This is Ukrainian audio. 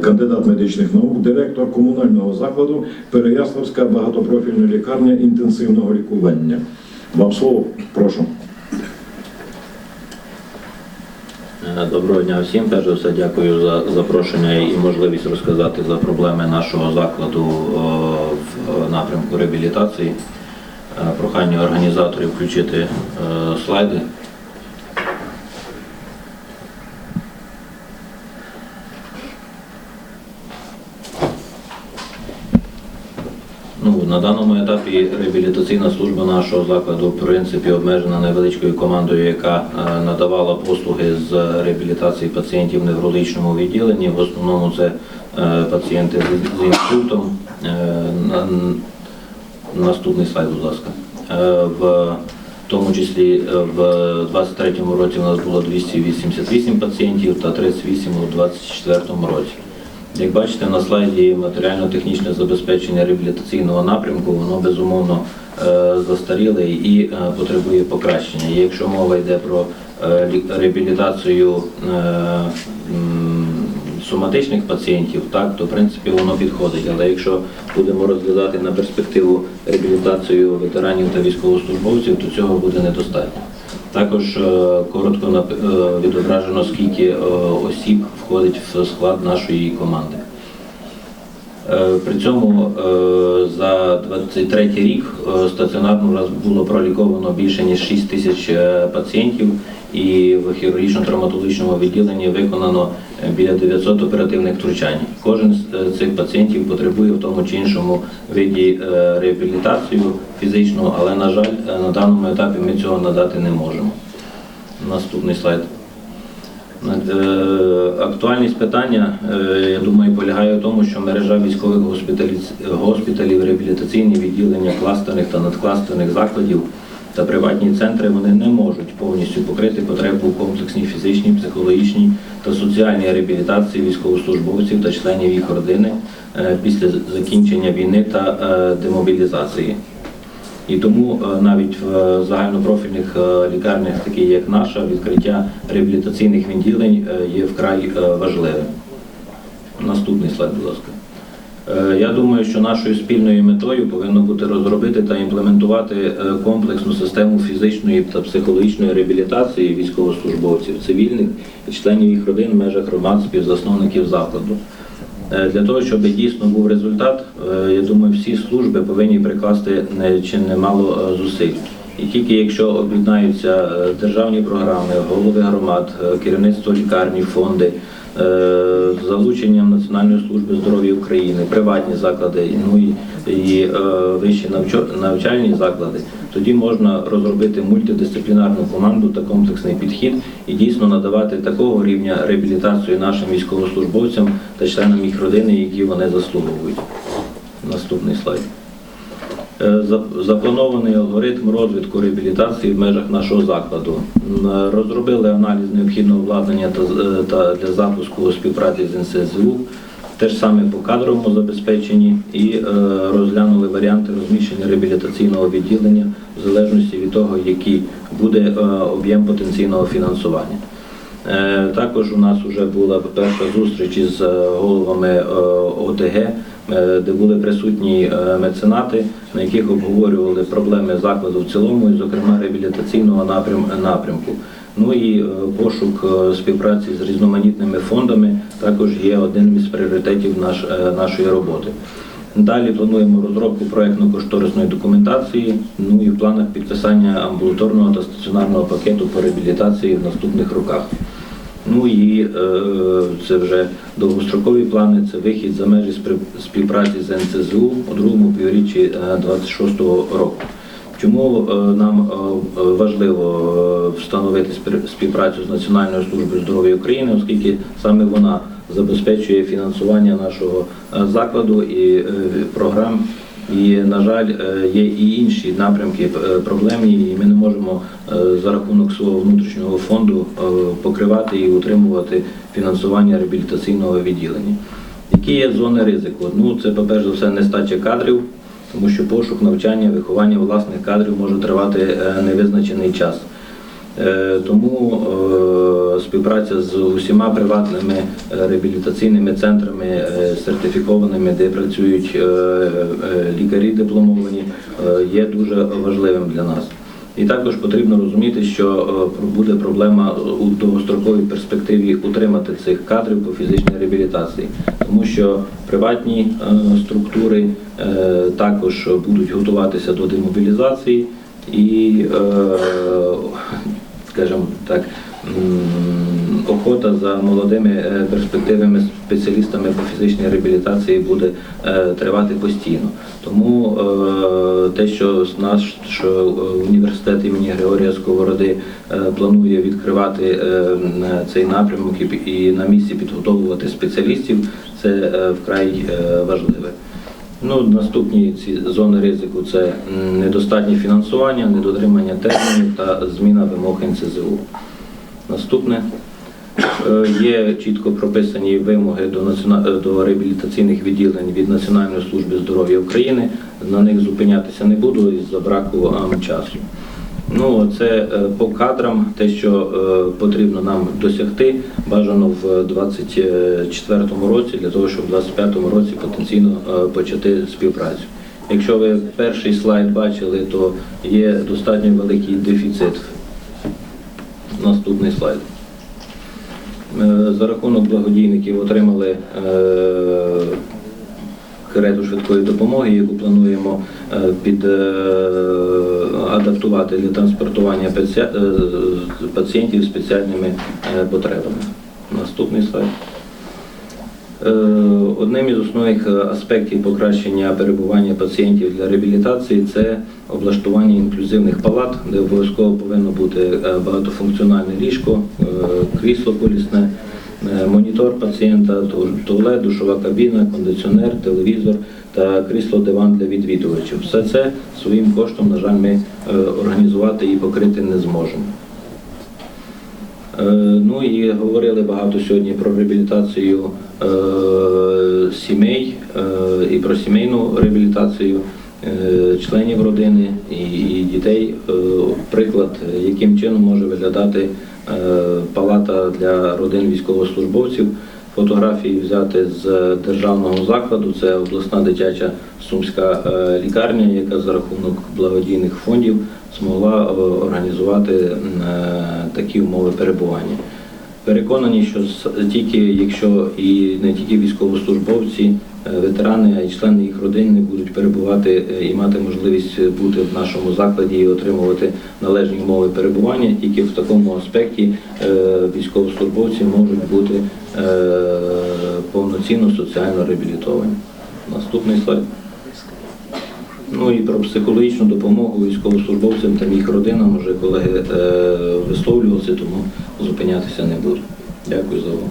Кандидат медичних наук, директор комунального закладу Переяславська багатопрофільна лікарня інтенсивного лікування. Вам слово, прошу. Е, Доброго дня всім. Перш за все, дякую за запрошення і можливість розказати за проблеми нашого закладу е, в напрямку реабілітації. Е, Прохання організаторів включити слайди. Ну, на даному етапі реабілітаційна служба нашого закладу в принципі обмежена невеличкою командою, яка е, надавала послуги з реабілітації пацієнтів в неврологічному відділенні. В основному це е, пацієнти з, інсультом. Е, Наступний слайд, будь ласка. В тому числі в 23-му році у нас було 288 пацієнтів та 38 у 24-му році. Як бачите на слайді матеріально-технічне забезпечення реабілітаційного напрямку, воно безумовно е, застаріле і е, потребує покращення. І якщо мова йде про е, реабілітацію соматичних пацієнтів, так, то в принципі воно підходить. Але якщо будемо розглядати на перспективу реабілітацію ветеранів та військовослужбовців, то цього буде недостатньо. Також е, коротко е, відображено, скільки е, осіб входить в склад нашої команди. При цьому за 23 рік стаціонарно у нас було проліковано більше ніж 6 тисяч пацієнтів, і в хірургічно-травматологічному відділенні виконано біля 900 оперативних втручань. Кожен з е, цих пацієнтів потребує в тому чи іншому виді е, реабілітацію фізичну, але на жаль, е, на даному етапі ми цього надати не можемо. Наступний слайд. Актуальність питання, я думаю, полягає в тому, що мережа військових госпіталів, реабілітаційні відділення кластерних та надкластерних закладів та приватні центри вони не можуть повністю покрити потребу у комплексній фізичній, психологічній та соціальній реабілітації військовослужбовців та членів їх родини е, після закінчення війни та е, демобілізації. І тому е, навіть в загальнопрофільних лікарнях, такі як наша, відкриття реабілітаційних відділень є вкрай важливим. Наступний слайд, будь ласка. Е, Я думаю, що нашою спільною метою повинно бути розробити та імплементувати е, комплексну систему фізичної та психологічної реабілітації військовослужбовців, цивільних і членів їх родин в межах громад співзасновників закладу. Е, Для того, щоб дійсно був результат, я думаю, всі служби повинні прикласти чи немало зусиль. І тільки якщо об'єднаються державні програми, голови громад, керівництво лікарні, фонди, з залученням Національної служби здоров'я України, приватні заклади, ну і, і е, вищі навчальні заклади, тоді можна розробити мультидисциплінарну команду та комплексний підхід і дійсно надавати такого рівня реабілітацію нашим військовослужбовцям та членам їх родини, які вони заслуговують. Наступний слайд. Е, зап- Запланований алгоритм розвитку реабілітації в межах нашого закладу. Розробили аналіз необхідного обладнання та, е, для запуску співпраці з НСЗУ, те ж саме по кадровому забезпеченні і е, розглянули варіанти розміщення реабілітаційного відділення в залежності від того, який буде е, об'єм потенційного фінансування. Е, Також у нас вже була перша зустріч із е, головами е, ОТГ, е, де були присутні е, меценати, на яких обговорювали проблеми закладу в цілому, і, зокрема реабілітаційного напрямку. Ну і е, пошук е, співпраці з різноманітними фондами також є одним із пріоритетів наш, е, нашої роботи. Далі плануємо розробку проєктно-кошторисної документації, ну і в планах підписання амбулаторного та стаціонарного пакету по реабілітації в наступних роках. Ну і е, це вже довгострокові плани, це вихід за межі співпраці з НЦЗУ у другому півріччі 26-го року. Чому е, нам е, важливо е, встановити співпрацю з Національною службою здоров'я України, оскільки саме вона забезпечує фінансування нашого е, закладу і е, програм. І, на жаль, е, є і інші напрямки е, проблемні, і ми не можемо е, за рахунок свого внутрішнього фонду покривати і утримувати фінансування реабілітаційного відділення. Які є зони ризику? Ну, це, по-перше за все, нестача кадрів, тому що пошук, навчання, виховання власних кадрів може тривати невизначений час. Е, Тому е, співпраця з усіма приватними е, реабілітаційними центрами сертифікованими, де працюють лікарі дипломовані, є дуже важливим для нас. І також потрібно розуміти, що буде проблема у довгостроковій перспективі утримати цих кадрів по фізичній реабілітації, тому що приватні структури також будуть готуватися до демобілізації і, скажімо так, охота за молодими е, перспективними спеціалістами по фізичній реабілітації буде е, тривати постійно. Тому е, те, що наш що університет імені Григорія Сковороди планує відкривати цей напрямок і на місці підготовувати спеціалістів, це вкрай важливе. Ну, наступні ці зони ризику це недостатнє фінансування, недотримання термінів та зміна вимог НСЗУ. Наступне Е, є чітко прописані вимоги до, е, до реабілітаційних відділень від Національної служби здоров'я України. На них зупинятися не буду із-за браку часу. Ну, це е, по кадрам, те, що е, потрібно нам досягти, бажано в 2024 році, для того, щоб в 2025 році потенційно е, почати співпрацю. Якщо ви перший слайд бачили, то є достатньо великий дефіцит. Наступний слайд. Е, За рахунок благодійників отримали е, карету швидкої допомоги, яку плануємо е, під е, адаптувати для транспортування е, пацієнтів з спеціальними потребами. Наступний слайд. Одним із основних аспектів покращення перебування пацієнтів для реабілітації це облаштування інклюзивних палат, де обов'язково повинно бути багатофункціональне ліжко, крісло колісне, монітор пацієнта, туалет, душова кабіна, кондиціонер, телевізор та крісло-диван для відвідувачів. Все це своїм коштом, на жаль, ми е, організувати і покрити не зможемо. Е, Ну і говорили багато сьогодні про реабілітацію е, сімей е, і про сімейну реабілітацію е, членів родини і, дітей. Е, приклад, е, яким чином може виглядати е, палата для родин військовослужбовців. Фотографії взяти з державного закладу. Це обласна дитяча сумська е, лікарня, яка за рахунок благодійних фондів змогла е, організувати е, такі умови перебування. Переконані, що тільки якщо і не тільки військовослужбовці, е, ветерани, а й члени їх родин не будуть перебувати е, і мати можливість бути в нашому закладі і отримувати належні умови перебування, тільки в такому аспекті е, військовослужбовці можуть бути е, повноцінно соціально реабілітовані. Наступний слайд. Ну і про психологічну допомогу військовослужбовцям та їх родинам вже колеги е, висловлювалися, тому зупинятися не буду. Дякую за увагу.